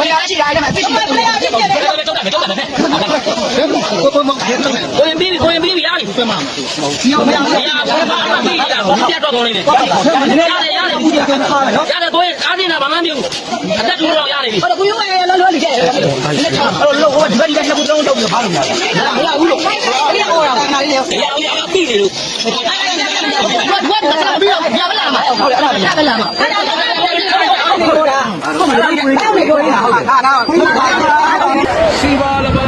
ဘယ်ရရှိတာလဲမသိဘူးဘယ်ရရှိတယ်တော့တော့တော့တော့ကိုကိုမခဲတော့ကိုရင်ပြီးကိုရင်ပြီးရပြီပြန်မှာဒီအောင်မရရရဘာမှပြီးတာကိုပြတ်တော့ကောင်းနေတယ်ရတယ်ရတယ်ဘူးဒီကခါမယ်နော်ရတယ်ကိုအားနေတာဘာမှမပြုဘူးအသက်ထူတော့ရနေပြီဟိုကိုရုံးရဲလောလောလေးကျဲလက်ချအဲ့တော့လောဒီဘက်ဒီကလက်ဘူးတော့တော့ပြီးဘာလို့လဲမရဘူးလို့ဒီအော်ရတာနားလေးလေရရရပြီးနေလို့ဝတ်ဝတ်မပြီးတော့ပြမလာမှာဟုတ်တယ်အဲ့ဒါပြလာမှာ ဟုတ်တာဟုတ်မလားတောင်းနေတော့ဟာဟာနာစီပါလပါ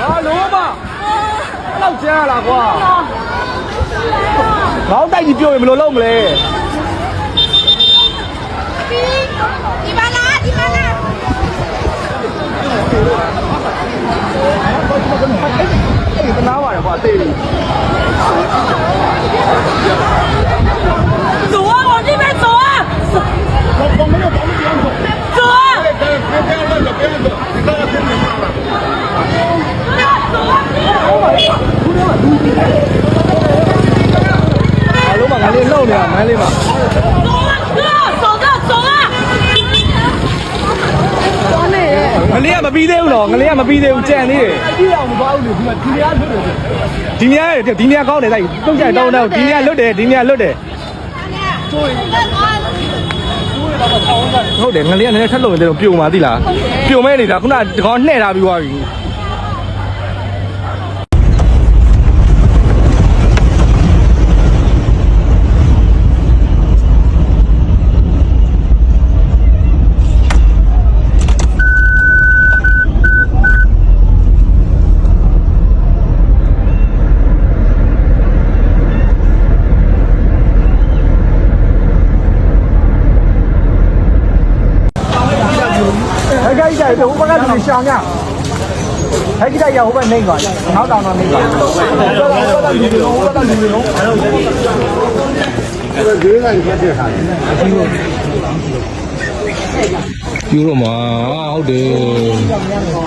ဟာလုံးမလောက်ကျန်းလာကွာခေါင်းတိုက်ကြီးပြုတ်ရင်ဘယ်လိုလုပ်မလဲ 对，对，那娃的话对。走啊，往这边走啊！我我没有房子，走。走！别别乱走，别走，你站在公路上了。走啊！哎，老板，买点肉的啊，买点吧。 ငလေးကမပြီးသေးဘူးနော်ငလေးကမပြီးသေးဘူးကြံသေးတယ်ပြီးအောင်မပါဘူးလေဒီမှာဒီနေရာလွတ်တယ်ဒီနေရာဒီနေရာကောင်းတယ်တိုက်တုံးကြတောင်းတော့ဒီနေရာလွတ်တယ်ဒီနေရာလွတ်တယ်ဟုတ်တယ်ငလေးကလည်းထက်လို့နေတယ်ပြုံပါသိလားပြုံမဲနေတာခုနဒီကောင်နှဲ့ထားပြီးသွားပြီ ဟဲ့ကြိုက်တယ်ဟိုဘက်ကလူရှာများဟဲ့ကြိုက်ရဟိုဘက်နေသွားတယ်နောက်တောင်တော့နေသွားတယ်ဟိုဘက်ကလူတွေဟိုဘက်ကလူတွေလုံးယူတော့မှာဟုတ်တယ်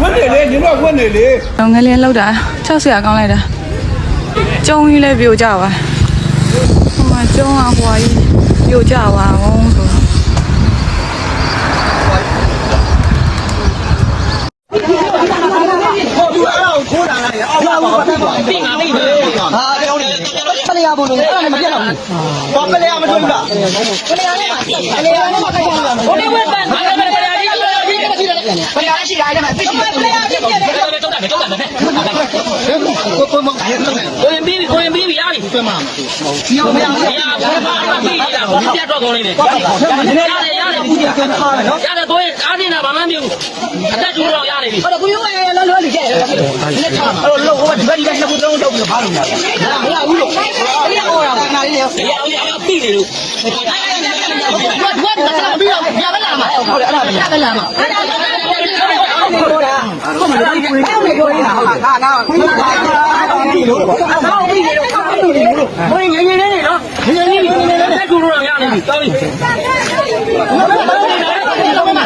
ဝတ်နေလေညီတို့ကဝတ်နေလေငငလေးလောက်တာ၆ဆရာကောင်းလိုက်တာကျုံကြီးလည်းပြိုကြပါဟိုမှာကျုံအောင်ဟွာကြီးပြိုကြပါအောင် ဆိုပြီးငါပြီးပြီဟာတောင်းနေပလေရဘုံလို့အဲ့ဒါလည်းမပြတ်တော့ဘူးဘာပလေရမတွေ့ဘူးလားပလေရနဲ့ပလေရနဲ့မခိုက်ဘူးလားဟိုဒီဝက်ပန်ငါလည်းမရကြီးလို့ကြီးတယ်ကြီးတယ်ဘယ်ရရှိတာလဲမသိဘူးဘယ်ရရှိတယ်တော့တော့တော့တော့ကိုကိုမခဲတော့ကိုရင်ပြီးကိုရင်ပြီးရပြီပြန်မှာဒီအောင်မရဘူးရဘာမှပြီးတာကိုပြတ်တော့ကောင်းနေတယ်ရတယ်ရတယ်ဘူးဒီကခါမယ်နော်ရတယ်ကိုအားနေတာဘာမှမပြုဘူးအသက်ထူတော့ရနေပြီဟိုကိုရုံးရဲလောလောလေးကျဲလက်ချအဲ့တော့လောဒီဘက်ဒီက လုံးထုတ်ပြီးဖားလို့ရတယ်။မရဘူးလို့။မရအောင်တော့ခဏလေးလေး။ရအောင်ရအောင်ပြီးနေလို့။ဘာဘာဘာလာပြီးတော့ရပါလားမ။ဟုတ်တယ်အဲ့ဒါပဲ။ရပါလားမ။အဲ့ဒါပဲ။ဟုတ်တာ။ဟုတ်မှာလေ။အဲ့ဒါကိုပြောနေတာဟုတ်လား။ဒါကတော့ဘယ်လိုလဲ။အောက်ပြီးနေလို့အောက်ပြီးနေလို့။ဟိုငယ်ငယ်လေးနေနော်။ငယ်ငယ်လေးနေနေတက်ကူလို့ရနေပြီ။တောင်းပြီ။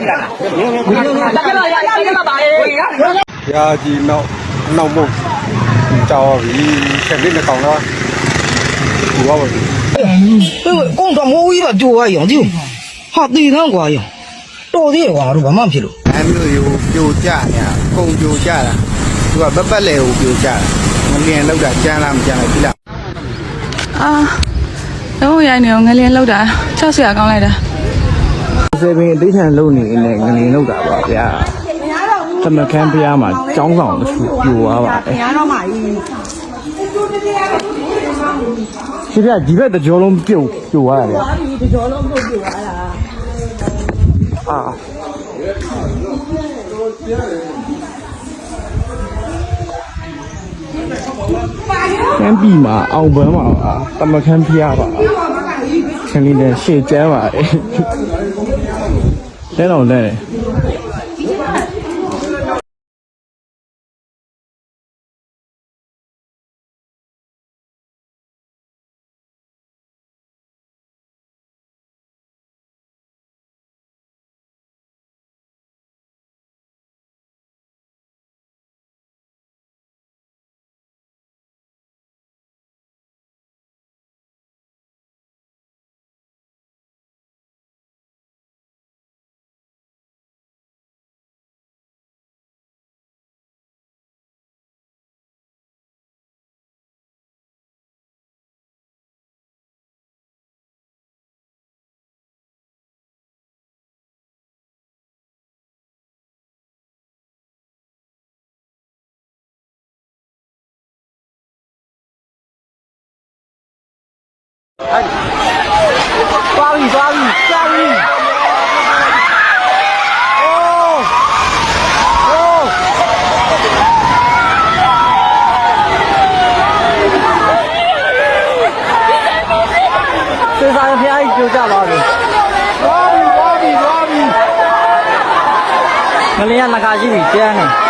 နေတာလားတက်ကြပါရတက်ကြပါရဲ့ရာကြီးနောက်နောက်မုတ်ကြောက်ပြီချက်လေးနဲ့ကောင်လားဒီပါပါကုန်တော်မိုးကြီးပါကြိုးရအောင်ကြည့်ဟာတည်တန်းกว่าရောတော်သေးကွာတို့ဘာမှမဖြစ်လို့အဲမျိုးရိုးပြိုကျနေကုန်ပြိုကျတာသူကပပက်လေကိုပြိုကျတာငလျင်လောက်တာကြမ်းလားမကြမ်းလားကြည့်လားအာတော့ရိုင်းနေအောင်ငလျင်လောက်တာချောက်ဆရာကောင်းလိုက်တာ စေပင်အသေးချံလုံနေနေငလျင်လောက်တာပါဗျာသမခန်းဖျားမှာចောင်းဆောင်တစ်ခုပြိုသွားပါတယ်ညာတော့မှကြီးပြဒီဘက်တကြောလုံးပြုတ်ပြိုသွားတယ်ဗျာဒီတကြောလုံးပြုတ်ပြိုသွားတာအာကမ်းပြီမှာအောင်ပန်းမှာပါတမခန်းဖျားပါခင်းလေးနဲ့ရှေ့ကျမ်းပါလေ လဲတော့လဲတယ် သွားပြီသွားပြီသွားပြီအိုးအိုးစေစာဖျားကြီးကြိုကြပါပြီသွားပြီသွားပြီသွားပြီငလျင်ကငကာရှိပြီကျန်းနေ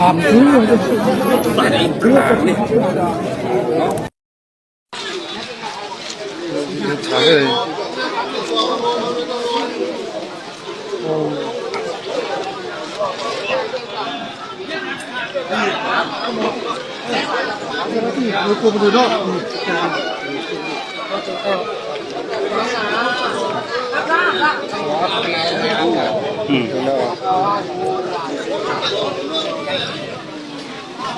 아, 불이 어디 많이 불났네. 잘해. 음.